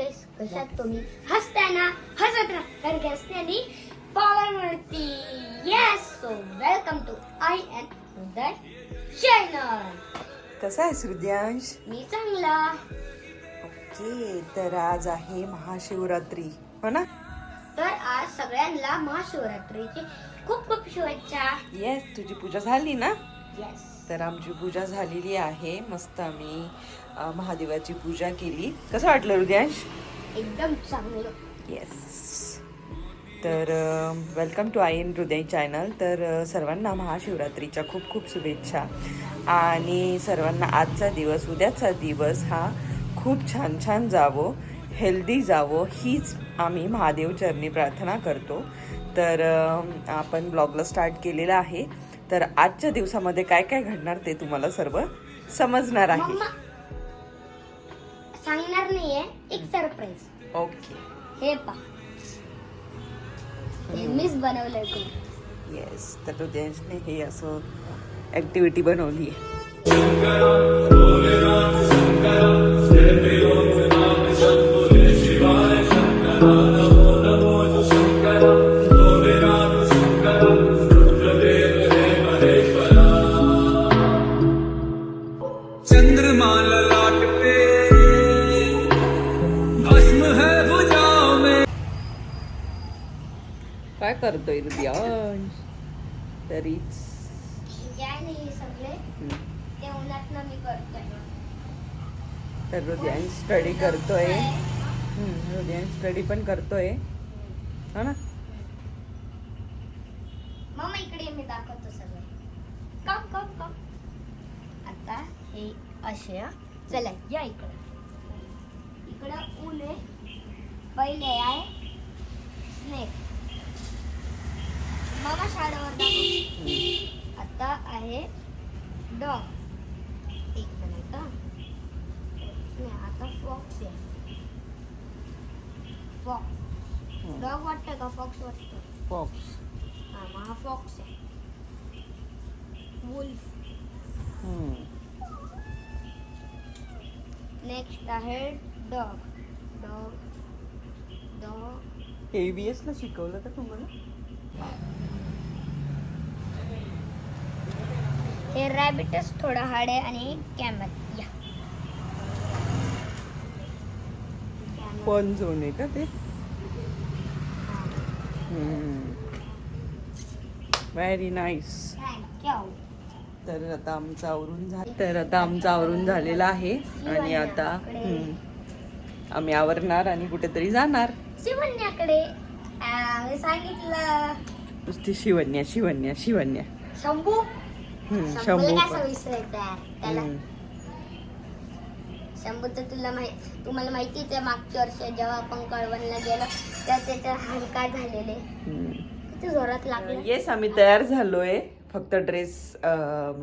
गाईस कशात तुम्ही हसताना हसत राहा कारण की हसण्याने पॉवर मिळते yes so welcome to I N Uday channel कसा आहेस हृदयांश मी चांगला ओके तर आज आहे महाशिवरात्री हो ना तर आज सगळ्यांना महाशिवरात्रीची खूप खूप शुभेच्छा येस तुझी पूजा झाली ना तर आमची पूजा झालेली आहे. मस्त आम्ही महादेवाची पूजा केली. कसं वाटलं हृदयांश? एकदम चांगलं. येस तर welcome to I N Hriday channel तर सर्वांना महाशिवरात्रीच्या खूप खूप शुभेच्छा. आणि सर्वांना आजचा दिवस उद्याचा दिवस हा खूप छान छान जावो हेल्दी जावो हीच आम्ही महादेव चरणी प्रार्थना करतो. तर आपण ब्लॉगला स्टार्ट केलेलं आहे. तर आजच्या दिवसामध्ये काय काय घडणार ते तुम्हाला सर्व समजणार आहे. सांगणार नाहीये. एक सरप्राईज ओके. हे पा हे मीच बनवलंय येस तर हृदयांशने हे असं ॲक्टिव्हिटी बनवली आहे काय करतोय हृदयांश तरीच. हे तर हृदयांश स्टडी करतोय. हृदयांश स्टडी पण करतोय. हो ना? मम्मा इकडे मी दाखवतो सगळं. कम कम कम आता हे असे. चला या इकडे. इकडं ऊन आहे पहिले आहे स्नेक मामा शाळेवर दाखव. आता आहे डॉग. एक मिनिट. नाही आता फॉक्स आहे. फॉक्स. डॉग वाटतं का? फॉक्स वाटतं Fox. हा मग हा फॉक्स आहे. वुल्फ. नेक्स्ट आहे डॉग डॉग डॉग ABS ला शिकवलं का तुम्हाला? हे रॅबिटच थोडं हार्ड आहे आणि कॅमल या. फन झोन आहे का ते? व्हेरी नाईस तर आता आमचं आवरून झालं तर आता आमचं आवरून झालेलं आहे आणि आता आम्ही आवरणार आणि कुठेतरी जाणार. शिवण्याकडे सांगितलं. नुसती शिवन्या शिवन्या शिवन्या. शंभू. शंभू काय पण. विसरायचं यार त्याला. शंभू तर तुला माहिती तुम्हाला माहितीच आहे मागच्या वर्षी जेव्हा आपण कळवणला गेलो तेव्हा त्याचे हालका झालेले. किती जोरात लागले. येस आम्ही तयार झालोय. फक्त ड्रेस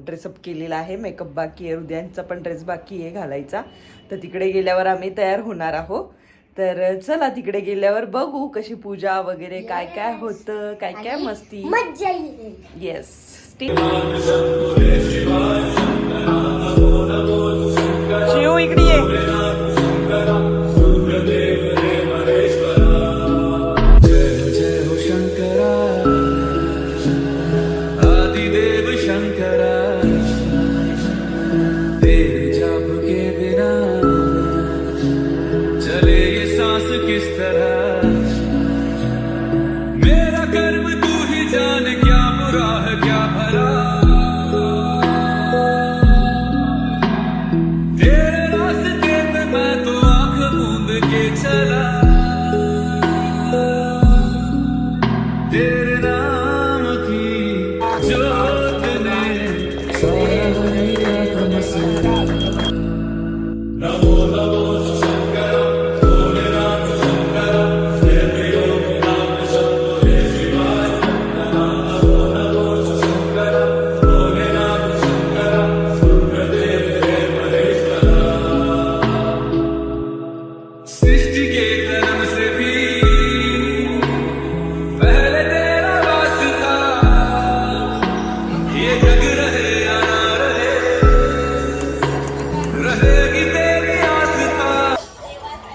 ड्रेसअप केलेला आहे. मेकअप बाकी आहे. हृदयांचा पण ड्रेस बाकी आहे घालायचा. तर तिकडे गेल्यावर आम्ही तयार होणार आहोत. तर चला तिकडे गेल्यावर बघू कशी पूजा वगैरे काय काय. होतं काय काय मस्ती मज्जा येईल येस शिव इकडे ये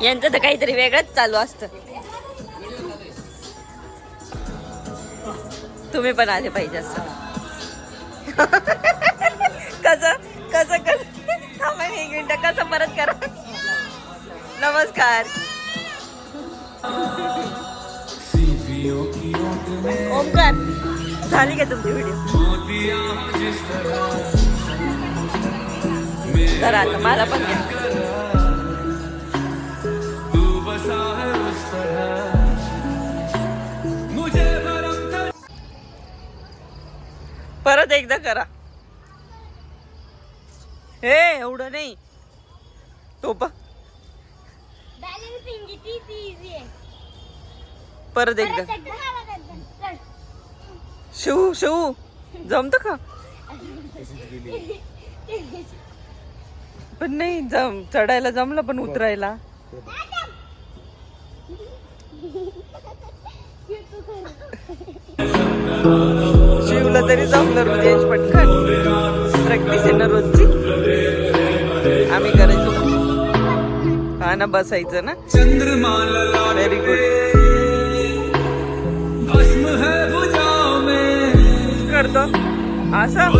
यांचं तर काहीतरी वेगळंच चालू असतं. तुम्ही पण आले पाहिजे असं. कसं कसं कसं? एक मिनिट कसं परत करा? नमस्कार. ओमकार झाली का तुमची व्हिडिओ तर आता मला पण परत एकदा करा. हे एवढं नाही. टोपा आहे परत एकदा. शिव शिव. जमत का? पण नाही जम चढायला जमलं पण उतरायला. शिवला तरी जमलं यायची पटकन. प्रॅक्टिस आहे ना रोजची. आम्ही करायचो. हा ना बसायचं ना. चंद्रमा ललाट Very good. पे भस्म है भुजाओं करतो. असं?